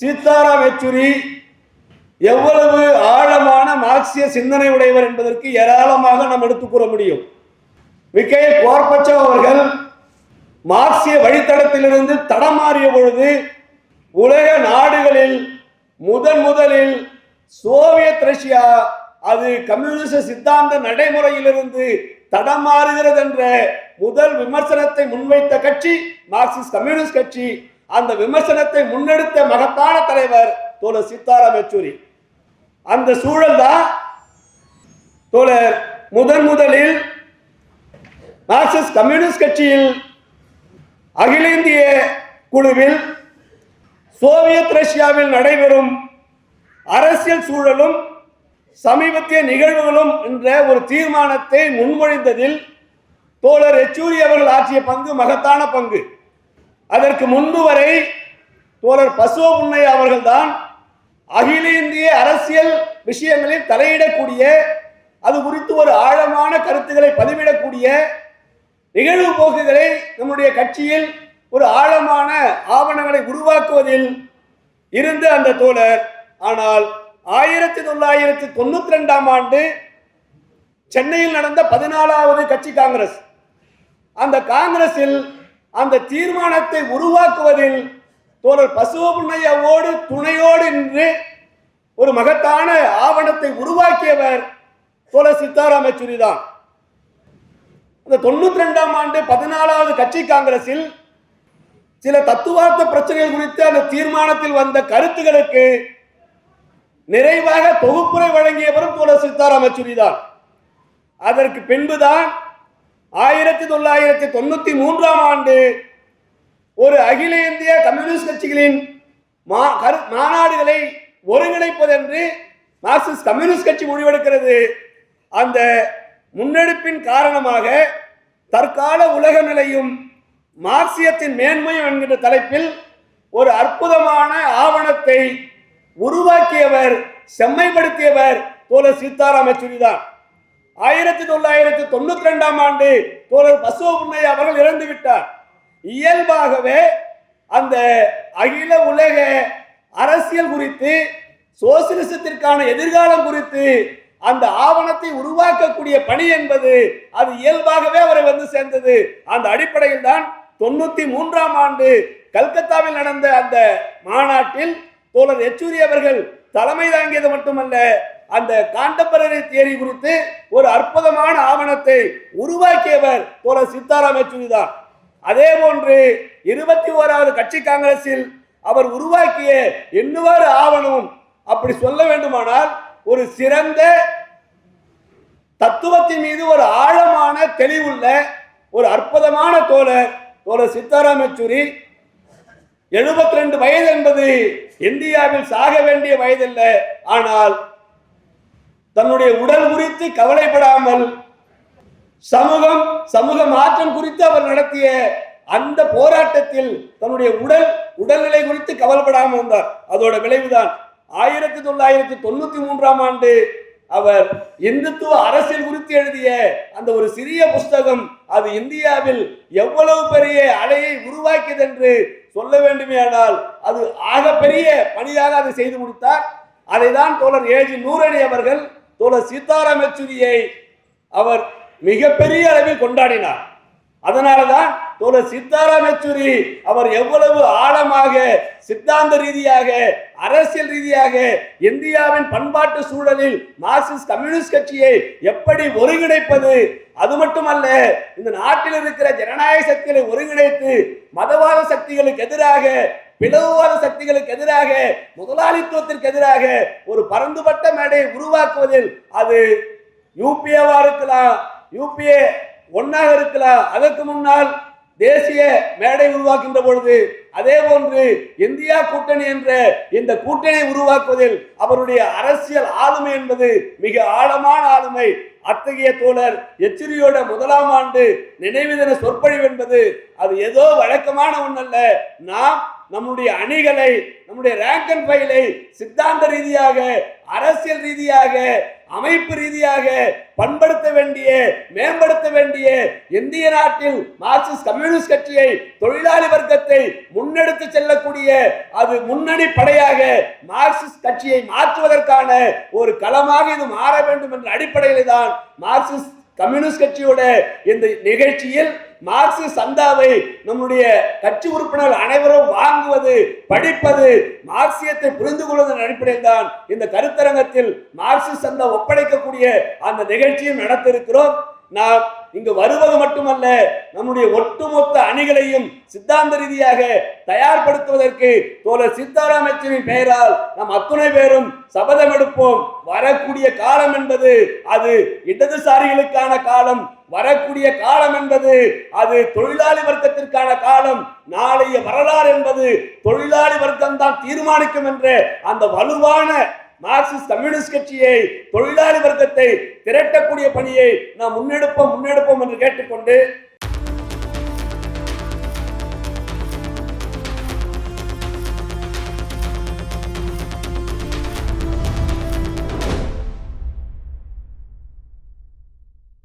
சீதாராம் யெச்சூரி எவ்வளவு ஆழமான மார்க்சிய சிந்தனை உடையவர் என்பதற்கு ஏராளமாக நாம் எடுத்துக் கூற முடியும். மிக்கைல் கோர்பச்சவ் அவர்கள் மார்க்சிய வழித்தடத்திலிருந்து தடமாறிய பொழுது உலக நாடுகளில் முதன் முதலில் சோவியத் ரஷ்யா அது கம்யூனிச சித்தாந்த நடைமுறையிலிருந்து தடமாறுகிறது என்ற முதல் விமர்சனத்தை முன்வைத்த கட்சி மார்க்சிஸ்ட் கம்யூனிஸ்ட் கட்சி. அந்த விமர்சனத்தை முன்னெடுத்த மகத்தான தலைவர் தோழர் சீதாராம் யெச்சூரி. அந்த சூழல் தான் தோழர் முதன் முதலில் மார்க்சிஸ்ட் கம்யூனிஸ்ட் கட்சியில் அகில இந்திய குழுவில் சோவியத் ரஷ்யாவில் நடைபெறும் அரசியல் சூழலும் சமீபத்திய நிகழ்வுகளும் என்ற ஒரு தீர்மானத்தை முன்மொழிந்ததில் தோழர் யெச்சூரி அவர்கள் ஆற்றிய பங்கு மகத்தான பங்கு. அதற்கு முன்பு வரை தோழர் பசுவ புன்னையா அவர்கள்தான் அகில இந்திய அரசியல் விஷயங்களில் தலையிடக்கூடிய அது குறித்து ஒரு ஆழமான கருத்துக்களை பதிவிடக்கூடிய நிகழ்வு போக்குகளை நம்முடைய கட்சியில் ஒரு ஆழமான ஆவணங்களை உருவாக்குவதில் இருந்த அந்த தோழர். ஆனால் ஆயிரத்தி தொள்ளாயிரத்தி தொண்ணூத்தி ரெண்டாம் ஆண்டு சென்னையில் நடந்த பதினாலாவது கட்சி காங்கிரஸ். அந்த காங்கிரஸில் அந்த தீர்மானத்தை உருவாக்குவதில் தோழர் பசுவபுண்ணையாவோடு துணையோடு நின்று ஒரு மகத்தான ஆவணத்தை உருவாக்கியவர் தோழர் சித்தாராம் தான் அந்த தொண்ணூத்தி ரெண்டாம் ஆண்டு பதினாலாவது கட்சி காங்கிரஸில் சில தத்துவார்த்த பிரச்சனைகள் குறித்து அந்த தீர்மானத்தில் வந்த கருத்துகளுக்கு நிறைவாக தொகுப்புரை வழங்கியவரும் தோழர் சீதாராம் தான் அதற்கு பின்புதான் ஆயிரத்தி தொள்ளாயிரத்தி தொண்ணூத்தி மூன்றாம் ஆண்டு ஒரு அகில இந்திய கம்யூனிஸ்ட் கட்சிகளின் மா கரு மாநாடுகளை ஒருங்கிணைப்பதென்று மார்க்சிஸ்ட் கம்யூனிஸ்ட் கட்சி முடிவெடுக்கிறது. அந்த முன்னெடுப்பின் காரணமாக தற்கால உலக நிலையும் மார்க்சியத்தின் மேன்மையும் என்கின்ற தலைப்பில் ஒரு அற்புதமான ஆவணத்தை உருவாக்கியவர் செம்மைப்படுத்தியவர் தோழர் சீதாராம் யெச்சூரி தான் ஆயிரத்தி தொள்ளாயிரத்தி தொண்ணூத்தி ரெண்டாம் ஆண்டு தோழர் பசுவ புன்னையா அவர்கள் இறந்து விட்டார். இயல்பாகவே அந்த அகில உலக அரசியல் குறித்து சோசியலிசத்திற்கான எதிர்காலம் குறித்து அந்த ஆவணத்தை உருவாக்கக்கூடிய பணி என்பது அது இயல்பாகவே அவரை வந்து சேர்ந்தது. அந்த அடிப்படையில் தான் தொண்ணூத்தி மூன்றாம் ஆண்டு கல்கத்தாவில் நடந்த அந்த மாநாட்டில் தோழர் யெச்சூரி அவர்கள் தலைமை தாங்கியது மட்டுமல்ல அந்த காண்டம்பரரி தியரி குறித்து ஒரு அற்புதமான ஆவணத்தை உருவாக்கியவர் போல சீதாராம் யெச்சூரி தான். அதே போன்று இருபத்தி ஓராவது கட்சி காங்கிரஸில் அவர் உருவாக்கிய எண்ணுவாறு ஆவணம் அப்படி சொல்ல வேண்டுமானால் ஒரு சிறந்த தத்துவத்தின் மீது ஒரு ஆழமான தெளிவுள்ள ஒரு அற்புதமான தோழர் தோழர் சீதாராம் யெச்சூரி. எழுபத்தி ரெண்டு வயது என்பது இந்தியாவில் சாக வேண்டிய வயதில்லை. ஆனால் தன்னுடைய உடல் குறித்து கவலைப்படாமல் சமூகம் சமூக மாற்றம் குறித்து அவர் நடத்திய அந்த போராட்டத்தில் தன்னுடைய உடல் உடல்நிலை குறித்து கவலைப்படாமல் இருந்தார். அதோட விளைவுதான் ஆயிரத்தி தொள்ளாயிரத்தி தொண்ணூத்தி மூன்றாம் ஆண்டு அவர் இந்துத்துவ அரசியல் குறித்து எழுதிய அந்த ஒரு சிறிய புஸ்தகம் அது இந்தியாவில் எவ்வளவு பெரிய அலையை உருவாக்கியது என்று சொல்ல வேண்டுமேயானால் அது ஆகப்பெரிய பணியாக அதை செய்து முடித்தார். அதை தான் தோழர் ஏஜி நூரணி அவர்கள் தோழர் சீதாராம் யெச்சூரியை அவர் மிகப்பெரிய அளவில் கொண்டாடினார். அதனால தான் தோழர் சீதாராம் யெச்சூரி அவர் எவ்வளவு ஆழமாக சித்தாந்த ரீதியாக அரசியல் ரீதியாக இந்தியாவின் பண்பாட்டு சூழலில் மார்க்சிஸ்ட் கம்யூனிஸ்ட் கட்சியை எப்படி ஒருங்கிணைப்பது? அது மட்டுமல்ல இந்த நாட்டில் இருக்கிற ஜனநாயக சக்திகளை ஒருங்கிணைத்து மதவாத சக்திகளுக்கு எதிராக பிளவுவாத சக்திகளுக்கு எதிராக முதலாளித்துவத்திற்கு எதிராக ஒரு பரந்துபட்ட மேடையை உருவாக்குவதில் அது யூபிஏவா இருக்கலாம் யூபிஏ ஒன்னாக இருக்கலாம். அதற்கு முன்னால் தேசிய மேடை உருவாக்கின்ற பொழுது அதே போன்று இந்தியா கூட்டணி என்ற இந்த கூட்டணியை உருவாக்குவதில் அவருடைய அரசியல் ஆளுமை என்பது மிக ஆழமான ஆளுமை. அத்தகைய தோழர் எச்சிரியோட முதலாம் ஆண்டு நினைவு தின சொற்பொழிவு என்பது அது ஏதோ வழக்கமான ஒன்றல்ல நாம் நம்முடைய அணிகளை நம்முடைய ரேங்க் அண்ட் ஃபைலை சித்தாந்த ரீதியாக அரசியல் ரீதியாக அமைப்பு ரீதியாக பண்படுத்த வேண்டிய மேம்படுத்த வேண்டிய இந்திய நாட்டில் மார்க்சிஸ்ட் கம்யூனிஸ்ட் கட்சியை தொழிலாளி வர்க்கத்தை முன்னெடுத்து செல்லக்கூடிய அது முன்னணி படையாக மார்க்சிஸ்ட் கட்சியை மாற்றுவதற்கான ஒரு களமாக இது மாற வேண்டும் என்ற அடிப்படையில் தான் மார்க்சிஸ்ட் கம்யூனிஸ்ட் கட்சியோட இந்த நிகழ்ச்சியில் மார்க்சிஸ்ட் சந்தாவை நம்முடைய கட்சி உறுப்பினர் அனைவரும் வாங்குவது படிப்பது மார்க்சியத்தை புரிந்து கொள்வதன் அடிப்படையில் தான் இந்த கருத்தரங்கத்தில் மார்க்சிஸ்ட் சந்தா ஒப்படைக்கக்கூடிய அந்த நிகழ்ச்சியும் நடத்த இருக்கிறோம் நாம் இங்கு வருவது மட்டுமல்ல நம்முடைய ஒட்டுமொத்த அணிகளையும் சித்தாந்த ரீதியாக தயார்படுத்துவதற்கு தோழர் சீதாராம் யெச்சூரியின் பெயரால் நாம் அத்துணை பேரும் சபதம் எடுப்போம். வரக்கூடிய காலம் என்பது அது இடதுசாரிகளுக்கான காலம் வரக்கூடிய காலம் என்பது அது தொழிலாளி வர்க்கத்திற்கான காலம். நாளைய வரலாறு என்பது தொழிலாளி வர்க்கம் தான் தீர்மானிக்கும் என்ற அந்த வலுவான மார்க்சிஸ்ட் கம்யூனிஸ்ட் கட்சியை தொழிலாளி வர்க்கத்தை திரட்டக்கூடிய பணியை நாம் முன்னெடுப்போம் முன்னெடுப்போம் என்று கேட்டுக்கொண்டு